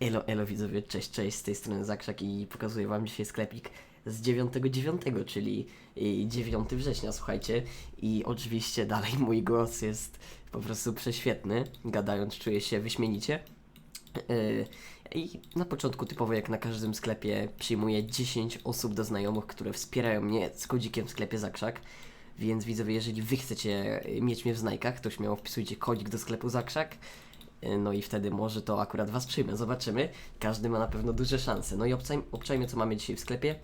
Elo, elo widzowie, cześć, cześć, z tej strony Zakrzak i pokazuję wam dzisiaj sklepik z 9.9, czyli y, 9 września, słuchajcie. I oczywiście dalej mój głos jest po prostu prześwietny, gadając czuję się wyśmienicie. Y, I na początku, typowo jak na każdym sklepie, przyjmuję 10 osób do znajomych, które wspierają mnie z kodzikiem w sklepie Zakrzak. Więc widzowie, jeżeli wy chcecie y, mieć mnie w znajkach, to śmiało wpisujcie kodzik do sklepu Zakrzak. Y, No i wtedy może to akurat was przyjmę. Zobaczymy. Każdy ma na pewno duże szanse. No i obczaj, obczajmy, co mamy dzisiaj w sklepie.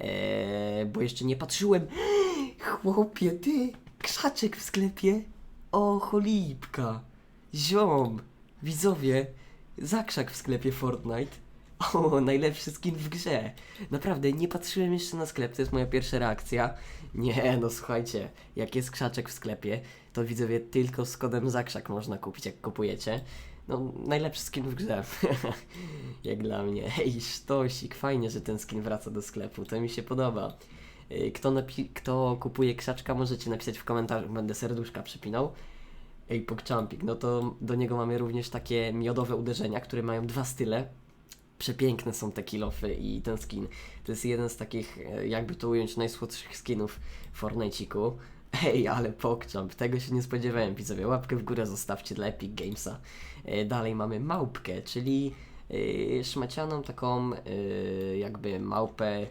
Eee, bo jeszcze nie patrzyłem. Chłopie, ty! Krzaczek w sklepie. O, cholipka. Ziom. Widzowie. Zakrzak w sklepie Fortnite. O, najlepszy skin w grze. Naprawdę, nie patrzyłem jeszcze na sklep, to jest moja pierwsza reakcja. Nie, no słuchajcie, jak jest krzaczek w sklepie, to widzowie tylko z kodem zakrzak można kupić, jak kupujecie. No, najlepszy skin w grze. jak dla mnie. Ej, sztosik, fajnie, że ten skin wraca do sklepu, to mi się podoba. Kto, napi- kto kupuje krzaczka, możecie napisać w komentarzu, będę serduszka przypinał. Ej, Pogchampik, no to do niego mamy również takie miodowe uderzenia, które mają dwa style. Przepiękne są te kilofy i ten skin. To jest jeden z takich, e, jakby to ująć, najsłodszych skinów w Fortnite'iku. Ej, ale Pogchamp, tego się nie spodziewałem, widzowie. Łapkę w górę zostawcie dla Epic Gamesa. E, Dalej mamy małpkę, czyli e, szmacianą taką jakby małpę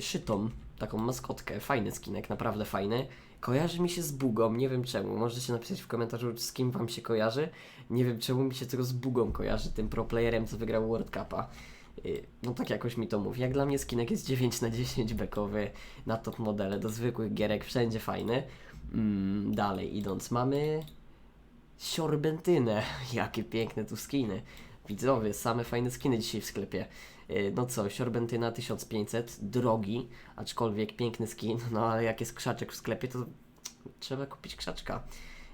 szytą, taką maskotkę. Fajny skinek, naprawdę fajny. Kojarzy mi się z Bugą, nie wiem czemu. Możecie napisać w komentarzu, z kim wam się kojarzy. Nie wiem czemu mi się tego z Bugą kojarzy, tym pro playerem, co wygrał World Cupa. Y, No tak jakoś mi to mówi. Jak dla mnie skinek jest 9 na 10 bekowy na top modele, do zwykłych gierek, wszędzie fajny. Mm, dalej idąc, mamy siorbentynę. Jakie piękne tu skiny. Widzowie, same fajne skiny dzisiaj w sklepie. Y, No co, siorbentynna 1500, drogi, aczkolwiek piękny skin, no ale jak jest krzaczek w sklepie, to trzeba kupić krzaczka.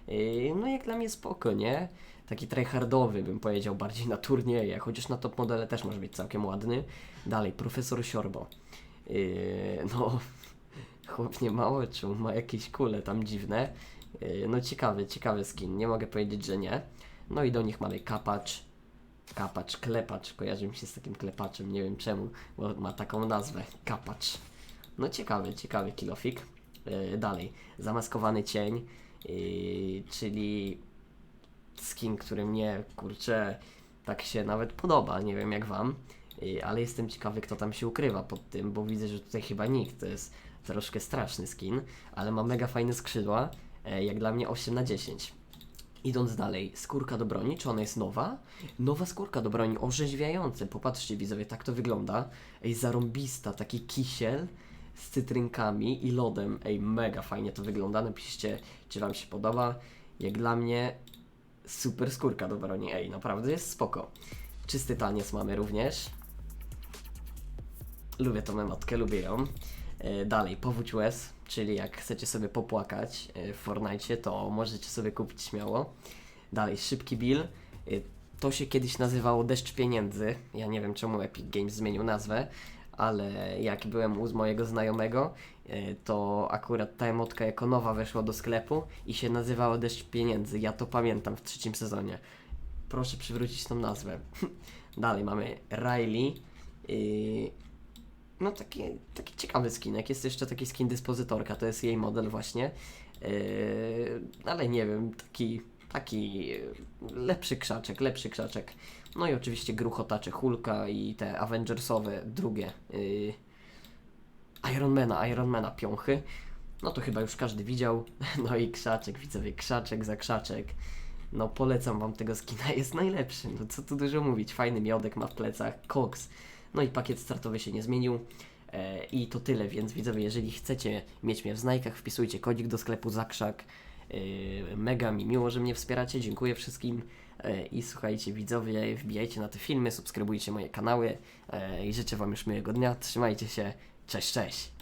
Yy, No jak dla mnie spoko, nie? Taki tryhardowy bym powiedział, bardziej na turnieje, chociaż na top modele też może być całkiem ładny. Dalej, profesor Siorbo. Yy, no, chłop nie mało, czemu ma jakieś kule tam dziwne. No ciekawy, ciekawy skin, nie mogę powiedzieć, że nie. No i do nich mamy kapacz, kapacz, klepacz, kojarzy mi się z takim klepaczem, nie wiem czemu, bo ma taką nazwę, kapacz. No ciekawy, ciekawy kilofik. Yy, dalej, zamaskowany cień, yy, czyli skin, który mnie, kurczę, tak się nawet podoba, nie wiem jak wam, yy, ale jestem ciekawy, kto tam się ukrywa pod tym, bo widzę, że tutaj chyba nikt, to jest troszkę straszny skin, ale ma mega fajne skrzydła, jak dla mnie 8 na 10. Idąc dalej, skórka do broni, czy ona jest nowa? Nowa skórka do broni, orzeźwiające, popatrzcie widzowie, tak to wygląda. Ej, zarąbista, taki kisiel z cytrynkami i lodem, ej, mega fajnie to wygląda, napiszcie, czy wam się podoba. Jak dla mnie, super skórka do broni, ej, naprawdę jest spoko. Czysty taniec mamy również. Lubię tą emotkę, lubię ją. E, dalej, powódź łez, czyli jak chcecie sobie popłakać e, w Fortnite, to możecie sobie kupić śmiało. Dalej, szybki bill. E, To się kiedyś nazywało deszcz pieniędzy. Ja nie wiem czemu Epic Games zmienił nazwę, ale jak byłem u mojego znajomego, to akurat ta emotka jako nowa weszła do sklepu i się nazywała deszcz pieniędzy. Ja to pamiętam w trzecim sezonie. Proszę przywrócić tą nazwę. Dalej mamy Riley. No taki, taki ciekawy skinek. Jest jeszcze taki skin dyspozytorka, to jest jej model właśnie. Yy, ale nie wiem, taki, taki lepszy krzaczek, lepszy krzaczek. No i oczywiście gruchotacze Hulka i te Avengersowe drugie. Yy, Ironmana, Ironmana piąchy. No to chyba już każdy widział. No i krzaczek, widzowie, krzaczek za krzaczek. No polecam wam tego skina, jest najlepszy. No co tu dużo mówić, fajny miodek ma w plecach, koks. No i pakiet startowy się nie zmienił. E, I to tyle, więc widzowie, jeżeli chcecie mieć mnie w znajkach, wpisujcie kodzik do sklepu Zakrzak. E, mega mi miło, że mnie wspieracie, dziękuję wszystkim. E, I słuchajcie, widzowie, wbijajcie na te filmy, subskrybujcie moje kanały i życzę wam już miłego dnia. Trzymajcie się, cześć, cześć.